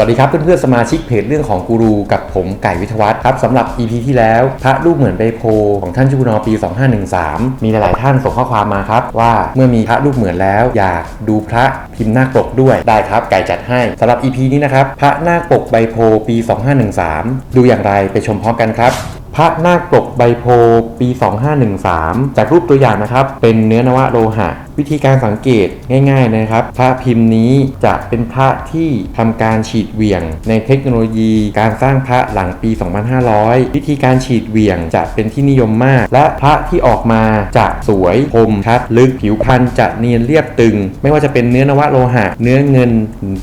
สวัสดีครับเพื่อนๆสมาชิกเพจเรื่องของกูรูกับผมไก่วิทวัฒน์ครับสำหรับ EP ที่แล้วพระรูปเหมือนใบโพของท่านชุกุนอปี 2513 มีหลายๆท่านส่งข้อความมาครับ ว่าเมื่อมีพระรูปเหมือนแล้ว อยากดูพระพิมพ์นาคปกด้วยได้ครับ ไก่จัดให้สำหรับ EP นี้นะครับพระนาคปกใบโพปี 2513 ดูอย่างไรไปชมพร้อมกันครับ พระนาคปกใบโพปี 2513 จากรูปตัวอย่างนะครับ เป็นเนื้อนวะโลหะ วิธีการสังเกตง่ายๆนะครับ พระพิมพ์นี้จะเป็นพระที่ทำการฉีดเหวี่ยง ในเทคโนโลยีการสร้างพระหลังปี 2500 วิธีการฉีดเหวี่ยงจะเป็นที่นิยมมาก และพระที่ออกมาจะสวยคมชัดลึกผิวพรรณจะเนียนเรียบตึง ไม่ว่าจะเป็นเนื้อนวะโลหะ เนื้อเงิน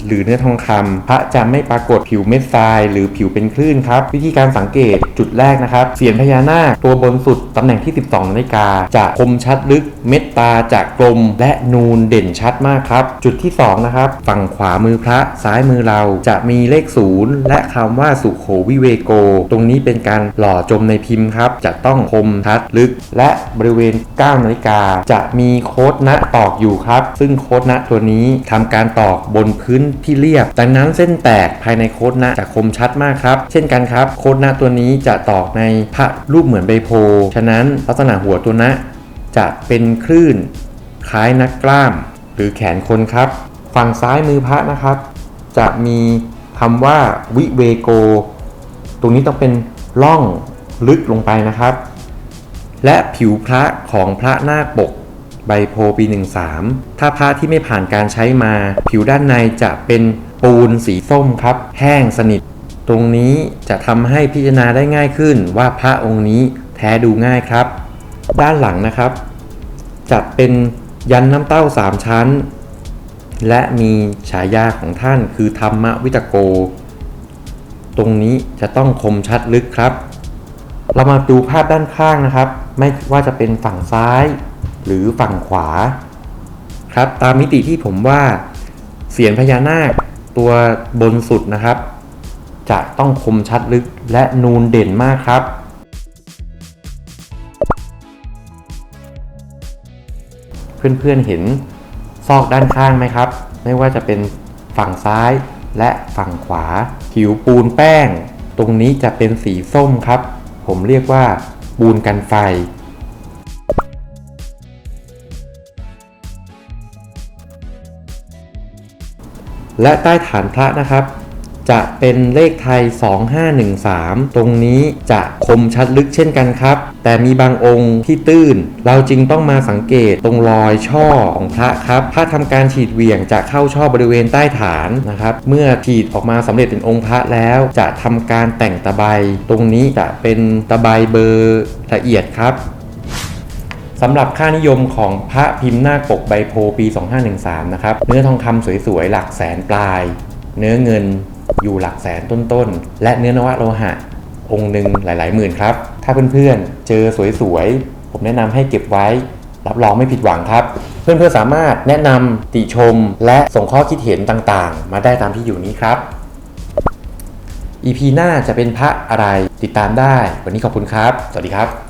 หรือเนื้อทองคำพระจะไม่ปรากฏผิวเม็ดทราย หรือผิวเป็นคลื่นครับ วิธีการสังเกตจุดแรกนะครับเสียนพญานาคตัวบนสุดตำแหน่งที่ 12นาฬิกาจะคมชัดลึกเม็ดตาจะกลมและนูนเด่นชัดมากครับ จุดที่ 2 นะครับ ฝั่งขวามือพระซ้ายมือเราจะมีเลขศูนย์และคำว่าสุโขวิเวโก ตรงนี้เป็นการหล่อจมในพิมพ์ครับ จะต้องคมชัดลึก และบริเวณ9นาฬิกาจะมีโคดณตอกอยู่ครับ ซึ่งโคดณตัวนี้ทำการตอกบนพื้นที่เรียบดังนั้นเส้นแตกภายในโคดณจะคมชัดมากครับ เช่นกันครับ โคดณตัวนี้จะตอกในพระรูปเหมือนใบโพ ฉะนั้นลักษณะหัวตัวณจะเป็นคลื่น คล้ายนักกล้าม หรือแขนคนครับ ฝั่งซ้ายมือพระนะครับ จะมีคำว่าวิเวโก ตรงนี้ต้องเป็นร่องลึกลงไปนะครับ และผิวพระของพระนาคปกใบโพปี 13 ถ้าพระที่ไม่ผ่านการใช้มา ผิวด้านในจะเป็นปูนสีส้มครับ แห้งสนิท ตรงนี้จะทำให้พิจารณาได้ง่ายขึ้นว่าพระองค์นี้แท้ดูง่ายครับ ด้านหลังนะครับจะเป็นยันน้ำเต้าสามชั้น และมีฉายาของท่านคือธรรมวิตโก ตรงนี้จะต้องคมชัดลึกครับ เรามาดูภาพด้านข้างนะครับ ไม่ว่าจะเป็นฝั่งซ้ายหรือฝั่งขวา ครับตามมิติที่ผมว่าเสียนพญานาคตัวบนสุดนะครับ จะต้องคมชัดลึกและนูนเด่นมากครับ เพื่อนๆเห็นซอกด้านข้างไหมครับ ไม่ว่าจะเป็นฝั่งซ้ายและฝั่งขวา ผิวปูนแป้ง ตรงนี้จะเป็นสีส้มครับ ผมเรียกว่าปูนกันไฟ และใต้ฐานพระนะครับ จะเป็นเลขไทย 2513 ตรงนี้จะคมชัดลึกเช่นกันครับ แต่มีบางองค์ที่ตื้น เราจึงต้องมาสังเกตตรงรอยช่อของพระครับ ถ้าทำการฉีดเหวี่ยงจะเข้าช่อบริเวณใต้ฐานนะครับ เมื่อฉีดออกมาสำเร็จเป็นองค์พระแล้วจะทำการแต่งตะไบ ตรงนี้จะเป็นตะไบเบอร์ละเอียดครับสำหรับค่านิยมของพระพิมพ์นาปกใบโพปี 2513 นะครับ เนื้อทองคำสวยๆ หลักแสนปลาย เนื้อเงิน อยู่หลักแสนต้นๆ และเนื้อนวะโลหะ องค์หนึ่งหลาย ๆ หมื่นครับ ถ้าเพื่อนๆ เจอสวยๆ ผมแนะนำให้เก็บไว้ รับรองไม่ผิดหวังครับ เพื่อนๆ สามารถแนะนำติชม และส่งข้อคิดเห็นต่างๆ มาได้ตามที่อยู่นี้ครับ EP หน้าจะเป็นพระอะไรติดตามได้ วันนี้ขอบคุณครับ สวัสดีครับ